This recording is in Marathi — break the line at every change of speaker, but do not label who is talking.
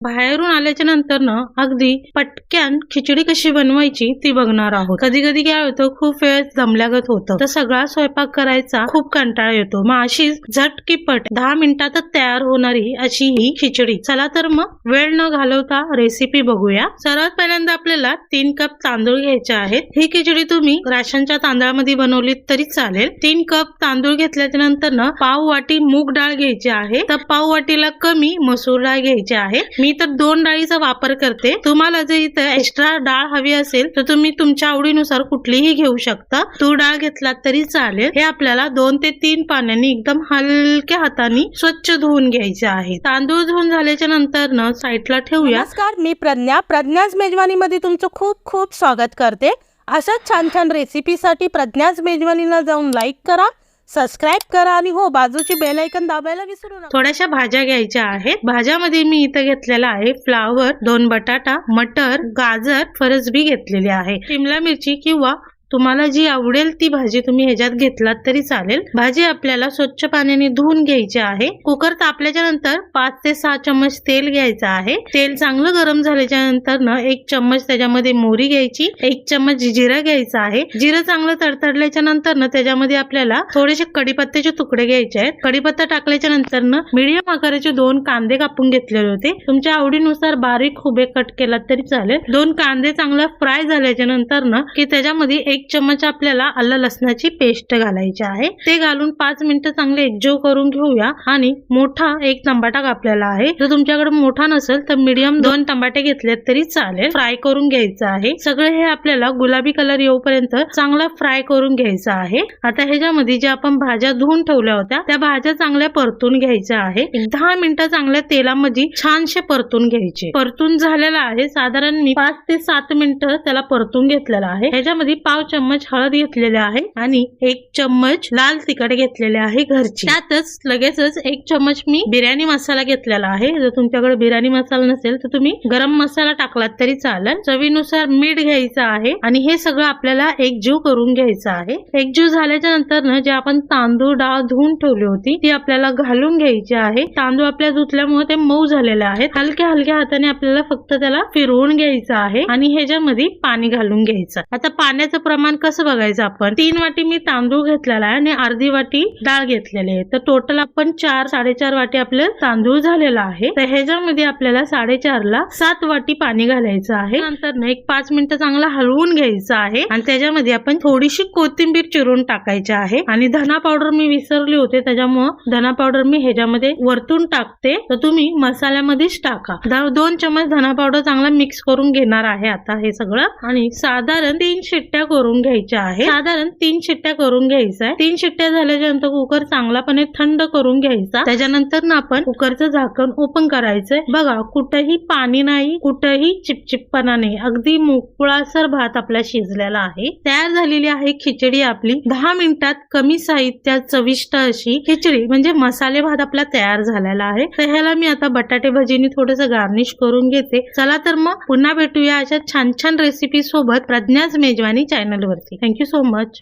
बाहेरून आल्याच्यानंतर ना अगदी पट कॅन खिचडी कशी बनवायची ती बघणार आहोत. कधी कधी काय होतं खूप वेळ जमल्यागत होतं. तर सगळा स्वयंपाक करायचा खूप कंटाळा येतो. मग अशीच झटकीपट दहा मिनिटातच तयार होणारी अशी ही खिचडी. चला तर मग वेळ न घालवता रेसिपी बघूया. सर्वात पहिल्यांदा आपल्याला तीन कप तांदूळ घ्यायचे आहेत. ही खिचडी तुम्ही राशनच्या तांदळामध्ये बनवली तरी चालेल. तीन कप तांदूळ घेतल्याच्या नंतर ना पाव वाटी मूग डाळ घ्यायची आहे. तर पाव वाटीला कमी मसूर डाळ घ्यायची आहे. मी तर दोन डाळीचा वापर करते. तुम्हाला जर इथं एक्स्ट्रा डाळ हवी असेल तर तुम्ही तुमच्या आवडीनुसार कुठलीही घेऊ शकता. तूर डाळ घेतला तरी चालेल. हे आपल्याला दोन ते तीन पाण्याने एकदम हलक्या हाताने स्वच्छ धुवून घ्यायचे आहे. तांदूळ धुवून झाल्याच्यानंतर ना साईडला ठेवूया.
नमस्कार मी प्रज्ञा. प्रज्ञाच मेजवानीमध्ये तुमचं खूप खूप स्वागत करते. अशाच छान छान रेसिपीसाठी प्रज्ञाज मेजवानीला जाऊन लाईक करा. सबस्क्राईब करा आणि हो बाजूची बेल ऐकन दाबायला विसरू नका.
थोड्याशा भाज्या घ्यायच्या आहेत. भाज्यामध्ये मी इथं घेतलेला आहे फ्लावर दोन बटाटा मटर गाजर फरसबी घेतलेली आहे. शिमला मिरची किंवा तुम्हाला जी आवडेल ती भाजी तुम्ही ह्याच्यात घेतलात तरी चालेल. भाजी आपल्याला स्वच्छ पाण्याने धुवून घ्यायची आहे. कुकर तापल्याच्या नंतर पाच ते सहा चम्मच तेल घ्यायचं आहे. तेल चांगलं गरम झाल्याच्यानंतर ना एक चम्मच त्याच्यामध्ये मोहरी घ्यायची एक चम्मच जिरं घ्यायचं आहे. जिरं चांगलं तडतडल्याच्या नंतर ना त्याच्यामध्ये आपल्याला थोडेसे कडीपत्त्याचे तुकडे घ्यायचे आहेत. कडीपत्ता टाकल्याच्या नंतर ना मिडियम आकाराचे दोन कांदे कापून घेतलेले होते. तुमच्या आवडीनुसार बारीक उभे कट केलात तरी चालेल. दोन कांदे चांगला फ्राय झाल्याच्यानंतर ना की त्याच्यामध्ये एक चमच आपल्याला आलं लसणाची पेस्ट घालायची आहे. ते घालून पाच मिनिटं चांगले एकजीव करून घेऊया आणि मोठा एक टमाटा कापलेला आहे. जर तुमच्याकडे मोठा नसेल तर मीडियम दोन टमाटे घेतले तरी चालेल. फ्राय करून घ्यायचं आहे. सगळे हे आपल्याला गुलाबी कलर येऊपर्यंत चांगला फ्राय करून घ्यायचं आहे. आता ह्याच्यामध्ये ज्या आपण भाज्या धुवून ठेवल्या होत्या त्या भाज्या चांगल्या परतून घ्यायच्या आहे. दहा मिनिटं चांगल्या तेलामध्ये छानशे परतून घ्यायचे. परतून झालेला आहे. साधारण मी पाच ते सात मिनिटं त्याला परतून घेतलेला आहे. ह्याच्यामध्ये पाव चम्मच हळद घेतलेले आहे आणि एक चम्मच लाल तिखट घेतलेले आहे घरची. त्यातच लगेचच एक चम्मच मी बिर्याणी मसाला घेतलेला आहे. जर तुमच्याकडे बिर्याणी मसाला नसेल तर तुम्ही गरम मसाला टाकलात तरी चालेल. चवीनुसार मीठ घ्यायचं आहे आणि हे सगळं आपल्याला एकजीव करून घ्यायचं आहे. एकजीव झाल्याच्यानंतर ना जे आपण तांदूळ डाळ धुवून ठेवली होती ती आपल्याला घालून घ्यायची आहे. तांदूळ आपल्या धुतल्यामुळे ते मऊ झालेले आहेत. हलक्या हलक्या हाताने आपल्याला फक्त त्याला फिरवून घ्यायचं आहे आणि ह्याच्यामध्ये पाणी घालून घ्यायचं. आता पाण्याचं प्रमाण कसं बघायचं आपण? तीन वाटी मी तांदूळ घेतलेला आहे आणि अर्धी वाटी डाळ घेतलेली आहे. तर टोटल आपण चार साडेचार वाटी आपलं तांदूळ झालेला आहे. तर ह्याच्यामध्ये आपल्याला साडेचार ला सात वाटी पाणी घालायचं आहे. नंतर ना एक पाच मिनिटं चांगला हलवून घ्यायचं आहे. आणि त्याच्यामध्ये आपण थोडीशी कोथिंबीर चिरून टाकायची आहे. आणि धना पावडर मी विसरले होते त्याच्यामुळं धना पावडर मी ह्याच्यामध्ये वरतून टाकते. तर तुम्ही मसाल्यामध्येच टाका. दोन चमच धना पावडर चांगला मिक्स करून घेणार आहे आता हे सगळं. आणि साधारण तीन शिट्ट्या करून घ्यायच्या आहे. साधारण तीन शिट्ट्या करून घ्यायचा तीन शिट्ट्या झाल्याच्यानंतर कुकर चांगलापणे थंड करून घ्यायचा. त्याच्यानंतर ना आपण कुकरचं झाकण ओपन करायचंय. बघा कुठंही पाणी नाही कुठंही चिपचिपपणा नाही अगदी मोकळासर भात आपला शिजलेला आहे. तयार झालेली आहे खिचडी आपली. दहा मिनिटात कमी साहित्यात चविष्ट अशी खिचडी म्हणजे मसाले भात आपला तयार झालेला आहे. तर ह्याला मी आता बटाटे भजीनी थोडस गार्निश करून घेते. चला तर मग पुन्हा भेटूया अशा छान छान रेसिपी सोबत प्रज्ञाच Mejwani channel channel Thank you so much.